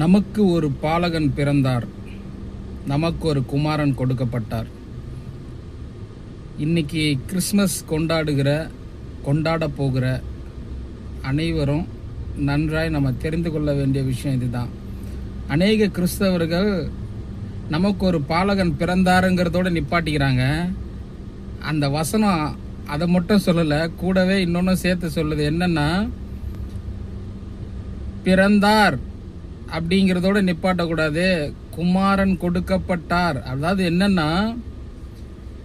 நமக்கு ஒரு பாலகன் பிறந்தார். நமக்கு ஒரு குமாரன் கொடுக்கப்பட்டார். இன்னைக்கு கிறிஸ்மஸ் கொண்டாடுகிற கொண்டாட போகிற அனைவரும் நன்றாய் நம்ம தெரிந்து கொள்ள வேண்டிய விஷயம் இதுதான். அநேக கிறிஸ்தவர்கள் நமக்கு ஒரு பாலகன் பிறந்தாருங்கிறதோட நிப்பாட்டிக்கிறாங்க. அந்த வசனம் அதை மட்டும் சொல்லலை கூடவே இன்னொன்று சேர்த்து சொல்லுது என்னன்னா பிறந்தார். அப்படிங்கிறதோட நிப்பாட்டக்கூடாது. குமாரன் கொடுக்கப்பட்டார். அதாவது என்னன்னா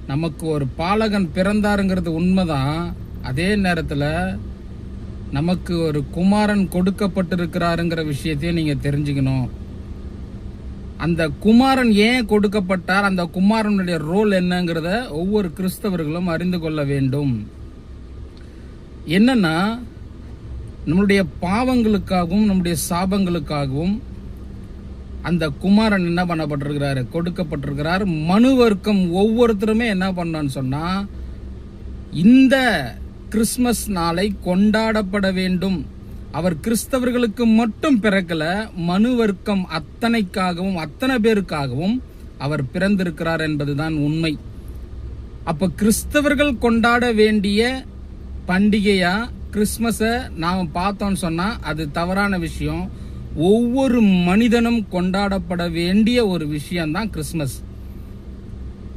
நமக்கு ஒரு பாலகன் பிறந்தாருங்கிறது உண்மைதான். அதே நேரத்தில் நமக்கு ஒரு குமாரன் கொடுக்கப்பட்டிருக்கிறாருங்கிற விஷயத்தையும் நீங்கள் தெரிஞ்சுக்கணும். அந்த குமாரன் ஏன் கொடுக்கப்பட்டார்? அந்த குமாரனுடைய ரோல் என்னங்கிறத ஒவ்வொரு கிறிஸ்தவர்களும் அறிந்து கொள்ள வேண்டும். என்னன்னா நம்மளுடைய பாவங்களுக்காகவும் நம்முடைய சாபங்களுக்காகவும் அந்த குமாரன் என்ன பண்ணப்பட்டிருக்கிறாரு? கொடுக்கப்பட்டிருக்கிறார். மனு வர்க்கம் ஒவ்வொருத்தருமே என்ன பண்ணான்னு சொன்னா இந்த கிறிஸ்மஸ் நாளை கொண்டாடப்பட வேண்டும். அவர் கிறிஸ்தவர்களுக்கு மட்டும் பிறக்கல மனு வர்க்கம் அத்தனைக்காகவும் அத்தனை பேருக்காகவும் அவர் பிறந்திருக்கிறார் என்பதுதான் உண்மை. அப்ப கிறிஸ்தவர்கள் கொண்டாட வேண்டிய பண்டிகையா கிறிஸ்மஸை நாம் பார்த்தோம்னு சொன்னால் அது தவறான விஷயம். ஒவ்வொரு மனிதனும் கொண்டாடப்பட வேண்டிய ஒரு விஷயம்தான் கிறிஸ்மஸ்.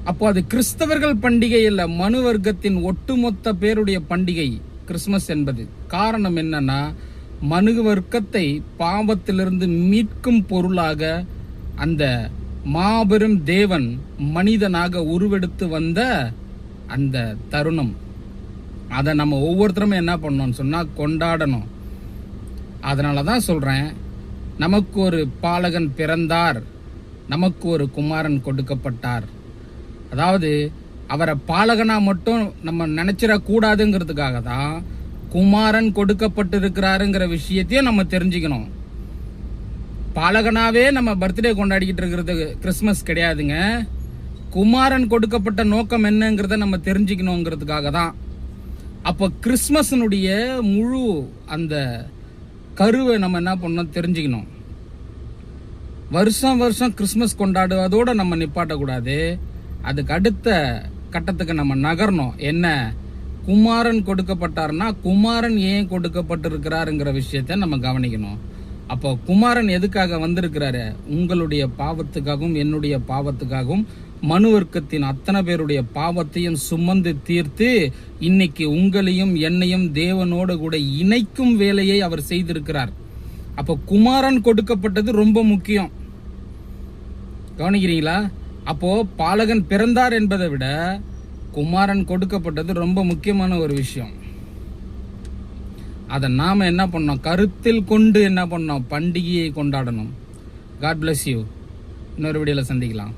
அப்போ அது கிறிஸ்தவர்கள் பண்டிகை இல்லை மனு வர்க்கத்தின் ஒட்டுமொத்த பேருடைய பண்டிகை கிறிஸ்மஸ் என்பது. காரணம் என்னன்னா மனு வர்க்கத்தை பாவத்திலிருந்து மீட்கும் பொருளாக அந்த மாபெரும் தேவன் மனிதனாக உருவெடுத்து வந்த அந்த தருணம். அதை நம்ம ஒவ்வொருத்தருமே என்ன பண்ணோம்னு சொன்னால் கொண்டாடணும். அதனால தான் சொல்கிறேன் நமக்கு ஒரு பாலகன் பிறந்தார் நமக்கு ஒரு குமாரன் கொடுக்கப்பட்டார். அதாவது அவரை பாலகனாக மட்டும் நம்ம நினச்சிடக்கூடாதுங்கிறதுக்காக தான் குமாரன் கொடுக்கப்பட்டிருக்கிறாருங்கிற விஷயத்தையும் நம்ம தெரிஞ்சுக்கணும். பாலகனாவே நம்ம பர்த்டே கொண்டாடிக்கிட்டு இருக்கிறது கிறிஸ்மஸ் கிடையாதுங்க. குமாரன் கொடுக்கப்பட்ட நோக்கம் என்னங்கிறத நம்ம தெரிஞ்சுக்கணுங்கிறதுக்காக தான் அப்போ கிறிஸ்மஸனுடைய முழு அந்த கருவை நம்ம என்ன பண்ணோம் தெரிஞ்சுக்கணும். வருஷம் வருஷம் கிறிஸ்மஸ் கொண்டாடுவதோட நம்ம நிப்பாட்டக்கூடாது. அதுக்கு அடுத்த கட்டத்துக்கு நம்ம நகரணும். என்ன? குமாரன் கொடுக்கப்பட்டார்னா குமாரன் ஏன் கொடுக்கப்பட்டிருக்கிறாருங்கிற விஷயத்த நம்ம கவனிக்கணும். அப்போ குமாரன் எதுக்காக வந்திருக்கிறாரு? உங்களுடைய பாவத்துக்காகவும் என்னுடைய பாவத்துக்காகவும் மனு வர்க்கத்தின் அத்தனை பேருடைய பாவத்தையும் சுமந்து தீர்த்து இன்னைக்கு உங்களையும் என்னையும் தேவனோடு கூட இணைக்கும் வேலையை அவர் செய்திருக்கிறார். அப்போ குமாரன் கொடுக்கப்பட்டது ரொம்ப முக்கியம். கவனிக்கிறீங்களா? அப்போ பாலகன் பிறந்தார் என்பதை விட குமாரன் கொடுக்கப்பட்டது ரொம்ப முக்கியமான ஒரு விஷயம். அதை நாம் என்ன பண்ணோம்? கருத்தில் கொண்டு என்ன பண்ணோம்? பண்டிகையை கொண்டாடணும். காட் பிளஸ் யூ இன்னொரு வீடியோவில் சந்திக்கலாம்.